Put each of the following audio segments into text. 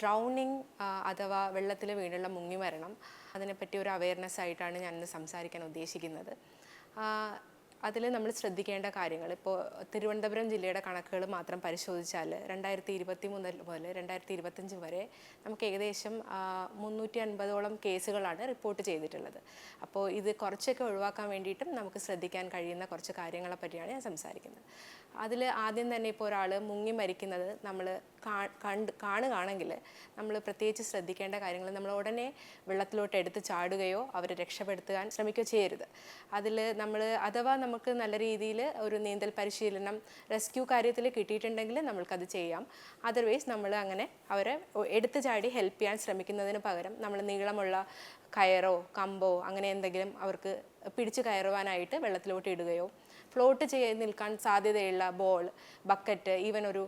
Drowning അഥവാ വെള്ളത്തിൽ വീണുള്ള മുങ്ങിമരണം അതിനെപ്പറ്റി ഒരു അവയർനെസ് ആയിട്ടാണ് ഞാൻ സംസാരിക്കാൻ ഉദ്ദേശിക്കുന്നത്. അതിൽ നമ്മൾ ശ്രദ്ധിക്കേണ്ട കാര്യങ്ങൾ. ഇപ്പോൾ തിരുവനന്തപുരം ജില്ലയുടെ കണക്കുകൾ മാത്രം പരിശോധിച്ചാൽ രണ്ടായിരത്തി ഇരുപത്തി മൂന്ന് മുതൽ രണ്ടായിരത്തി ഇരുപത്തഞ്ച് വരെ നമുക്ക് ഏകദേശം മുന്നൂറ്റി അൻപതോളം കേസുകളാണ് റിപ്പോർട്ട് ചെയ്തിട്ടുള്ളത്. അപ്പോൾ ഇത് കുറച്ചൊക്കെ ഒഴിവാക്കാൻ വേണ്ടിയിട്ടും നമുക്ക് ശ്രദ്ധിക്കാൻ കഴിയുന്ന കുറച്ച് കാര്യങ്ങളെ പറ്റിയാണ് ഞാൻ സംസാരിക്കുന്നത്. അതിൽ ആദ്യം തന്നെ ഇപ്പോൾ ഒരാൾ മുങ്ങി മരിക്കുന്നത് നമ്മൾ കണ്ട് കാണുകയാണെങ്കിൽ നമ്മൾ പ്രത്യേകിച്ച് ശ്രദ്ധിക്കേണ്ട കാര്യങ്ങൾ നമ്മൾ ഉടനെ വെള്ളത്തിലോട്ട് എടുത്ത് ചാടുകയോ അവരെ രക്ഷപ്പെടുത്താൻ ശ്രമിക്കുകയോ ചെയ്യരുത്. അതിൽ നമ്മൾ അഥവാ നമുക്ക് നല്ല രീതിയിൽ ഒരു നീന്തൽ പരിശീലനം റെസ്ക്യൂ കാര്യത്തിൽ കിട്ടിയിട്ടുണ്ടെങ്കിൽ നമ്മൾക്കത് ചെയ്യാം. അതർവൈസ് നമ്മൾ അങ്ങനെ അവരെ എടുത്തു ചാടി ഹെൽപ്പ് ചെയ്യാൻ ശ്രമിക്കുന്നതിന് പകരം നമ്മൾ നീളമുള്ള കയറോ കമ്പോ അങ്ങനെ എന്തെങ്കിലും അവർക്ക് പിടിച്ചു കയറുവാനായിട്ട് വെള്ളത്തിലോട്ട് ഇടുകയോ ഫ്ലോട്ട് ചെയ്ത് നിൽക്കാൻ സാധ്യതയുള്ള ബോൾ ബക്കറ്റ് ഈവൻ ഒരു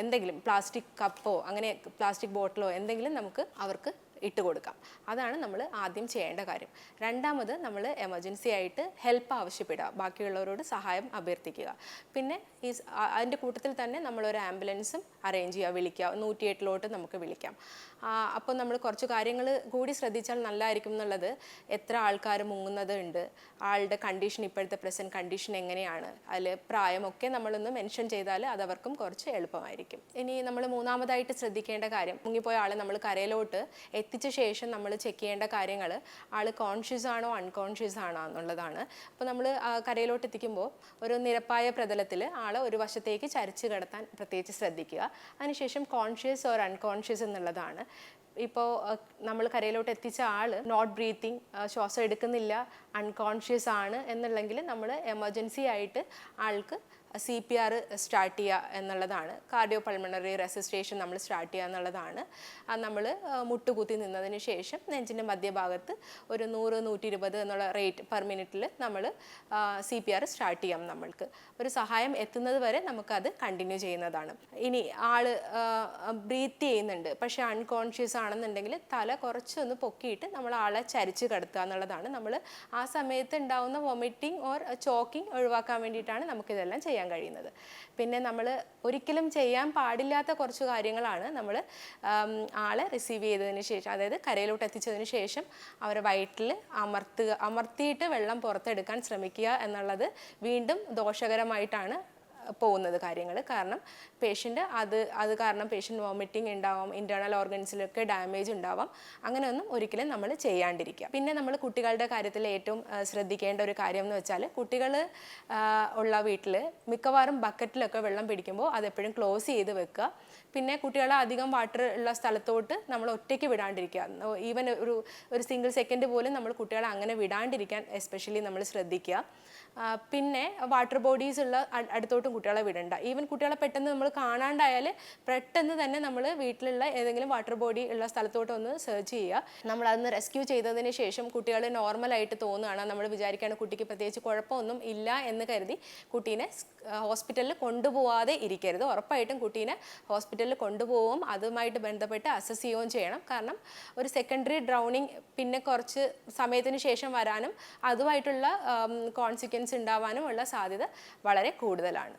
എന്തെങ്കിലും പ്ലാസ്റ്റിക് കപ്പോ അങ്ങനെ പ്ലാസ്റ്റിക് ബോട്ടിലോ എന്തെങ്കിലും നമുക്ക് അവർക്ക് ഇട്ട് കൊടുക്കാം. അതാണ് നമ്മൾ ആദ്യം ചെയ്യേണ്ട കാര്യം. രണ്ടാമത് നമ്മൾ എമർജൻസി ആയിട്ട് ഹെൽപ്പ് ആവശ്യപ്പെടുക. ബാക്കിയുള്ളവരോട് സഹായം അഭ്യർത്ഥിക്കുക. പിന്നെ ഈ അതിന്റെ കൂട്ടത്തിൽ തന്നെ നമ്മളൊരു ആംബുലൻസും അറേഞ്ച് ചെയ്യുക വിളിക്കുക. നൂറ്റിയെട്ടിലോട്ട് നമുക്ക് വിളിക്കാം. അപ്പോൾ നമ്മൾ കുറച്ച് കാര്യങ്ങൾ കൂടി ശ്രദ്ധിച്ചാൽ നല്ലതായിരിക്കും എന്നുള്ളത് എത്ര ആൾക്കാർ മുങ്ങുന്നത് ഉണ്ട് ആളുടെ കണ്ടീഷൻ ഇപ്പോഴത്തെ പ്രസന്റ് കണ്ടീഷൻ എങ്ങനെയാണ് അതിൽ പ്രായമൊക്കെ നമ്മളൊന്ന് മെൻഷൻ ചെയ്താൽ അത് അവർക്കും കുറച്ച് എളുപ്പമായിരിക്കും. ഇനി നമ്മൾ മൂന്നാമതായിട്ട് ശ്രദ്ധിക്കേണ്ട കാര്യം മുങ്ങിപ്പോയ ആളെ നമ്മൾ കരയിലോട്ട് എത്തിച്ച ശേഷം നമ്മൾ ചെക്ക് ചെയ്യേണ്ട കാര്യങ്ങൾ ആൾ കോൺഷ്യസ് ആണോ അൺകോൺഷ്യസ് ആണോ എന്നുള്ളതാണ്. അപ്പോൾ നമ്മൾ കരയിലോട്ട് എത്തിക്കുമ്പോൾ ഒരു നിരപ്പായ പ്രതലത്തിൽ ആളെ ഒരു വശത്തേക്ക് ചരിച്ച് കിടത്താൻ പ്രത്യേകിച്ച് ശ്രദ്ധിക്കുക. അതിനുശേഷം കോൺഷ്യസ് ഓർ അൺകോൺഷ്യസ് എന്നുള്ളതാണ്. ഇപ്പോൾ നമ്മൾ കരയിലോട്ട് എത്തിച്ച ആൾ നോട്ട് ബ്രീത്തിങ് ശ്വാസം എടുക്കുന്നില്ല അൺകോൺഷ്യസ് ആണ് എന്നുള്ളെങ്കിൽ നമ്മൾ എമർജൻസി ആയിട്ട് ആൾക്ക് സി പി ആർ സ്റ്റാർട്ട് ചെയ്യുക എന്നുള്ളതാണ്. കാർഡിയോ പൾമണറി റെസിസ്ട്രേഷൻ നമ്മൾ സ്റ്റാർട്ട് ചെയ്യുക എന്നുള്ളതാണ്. അത് നമ്മൾ മുട്ടുകുത്തി നിന്നതിന് ശേഷം നെഞ്ചിന്റെ മധ്യഭാഗത്ത് ഒരു നൂറ് നൂറ്റി ഇരുപത് എന്നുള്ള റേറ്റ് പെർ മിനിറ്റിൽ നമ്മൾ സി പി ആർ സ്റ്റാർട്ട് ചെയ്യാം നമ്മൾക്ക്. ഒരു സഹായം എത്തുന്നത് വരെ നമുക്കത് കണ്ടിന്യൂ ചെയ്യുന്നതാണ്. ഇനി ആൾ ബ്രീത്ത് ചെയ്യുന്നുണ്ട്. പക്ഷേ അൺകോൺഷ്യസ് ആണെന്നുണ്ടെങ്കിൽ തല കുറച്ചൊന്ന് പൊക്കിയിട്ട് നമ്മൾ ആളെ ചരിച്ച് കിടത്തുക എന്നുള്ളതാണ്. നമ്മൾ ആ സമയത്ത് ഉണ്ടാവുന്ന വൊമിറ്റിംഗ് ഓർ ചോക്കിംഗ് ഒഴിവാക്കാൻ വേണ്ടിയിട്ടാണ് നമുക്കിതെല്ലാം ചെയ്യാൻ ചെയ്യാൻ കഴിയുന്നത്. പിന്നെ നമ്മൾ ഒരിക്കലും ചെയ്യാൻ പാടില്ലാത്ത കുറച്ച് കാര്യങ്ങളാണ് നമ്മൾ ആളെ റിസീവ് ചെയ്തതിന് ശേഷം അതായത് കരയിലോട്ട് എത്തിച്ചതിന് ശേഷം അവരെ വയറ്റിൽ അമർത്തുക അമർത്തിയിട്ട് വെള്ളം പുറത്തെടുക്കാൻ ശ്രമിക്കുക എന്നുള്ളത് വീണ്ടും ദോഷകരമായിട്ടാണ് പോകുന്നത് കാര്യങ്ങൾ കാരണം പേഷ്യന്റ് അത് അത് കാരണം പേഷ്യന്റ് വോമിറ്റിംഗ് ഉണ്ടാവാം ഇന്റേർണൽ ഓർഗൻസിലൊക്കെ ഡാമേജ് ഉണ്ടാവാം അങ്ങനെയൊന്നും ഒരിക്കലും നമ്മൾ ചെയ്യാണ്ടിരിക്കുക പിന്നെ നമ്മൾ കുട്ടികളുടെ കാര്യത്തിൽ ഏറ്റവും ശ്രദ്ധിക്കേണ്ട ഒരു കാര്യം എന്ന് വെച്ചാൽ കുട്ടികൾ ഉള്ള വീട്ടിൽ മിക്കവാറും ബക്കറ്റിലൊക്കെ വെള്ളം പിടിക്കുമ്പോൾ അതെപ്പോഴും ക്ലോസ് ചെയ്ത് വെക്കുക പിന്നെ കുട്ടികളെ അധികം വാട്ടർ ഉള്ള സ്ഥലത്തോട്ട് നമ്മൾ ഒറ്റയ്ക്ക് വിടാണ്ടിരിക്കുക ഈവൻ ഒരു ഒരു സിംഗിൾ സെക്കൻഡ് പോലും നമ്മൾ കുട്ടികളെ അങ്ങനെ വിടാണ്ടിരിക്കാൻ എസ്പെഷ്യലി നമ്മൾ ശ്രദ്ധിക്കുക പിന്നെ വാട്ടർ ബോഡീസ് ഉള്ള അടുത്തോട്ടും കുട്ടികളെ വിടണ്ട. ഈവൻ കുട്ടികളെ പെട്ടെന്ന് നമ്മൾ കാണാണ്ടായാൽ പെട്ടെന്ന് തന്നെ നമ്മൾ വീട്ടിലുള്ള ഏതെങ്കിലും വാട്ടർ ബോഡി ഉള്ള സ്ഥലത്തോട്ട് ഒന്ന് സെർച്ച് ചെയ്യുക. നമ്മൾ അതൊന്ന് റെസ്ക്യൂ ചെയ്തതിന് ശേഷം കുട്ടികൾ നോർമലായിട്ട് തോന്നുകയാണ് നമ്മൾ വിചാരിക്കുകയാണ് കുട്ടിക്ക് പ്രത്യേകിച്ച് കുഴപ്പമൊന്നും ഇല്ല എന്ന് കരുതി കുട്ടീനെ ഹോസ്പിറ്റലിൽ കൊണ്ടുപോവാതെ ഇരിക്കരുത്. ഉറപ്പായിട്ടും കുട്ടീനെ ഹോസ്പിറ്റലിൽ കൊണ്ടുപോകും അതുമായിട്ട് ബന്ധപ്പെട്ട് അസസ് ചെയ്യുകയും ചെയ്യണം. കാരണം ഒരു സെക്കൻഡറി ഡ്രൗണിങ് പിന്നെ കുറച്ച് സമയത്തിന് ശേഷം വരാനും അതുമായിട്ടുള്ള കോൺസിക്വൻസ് ഉണ്ടാവാനും ഉള്ള സാധ്യത വളരെ കൂടുതലാണ്.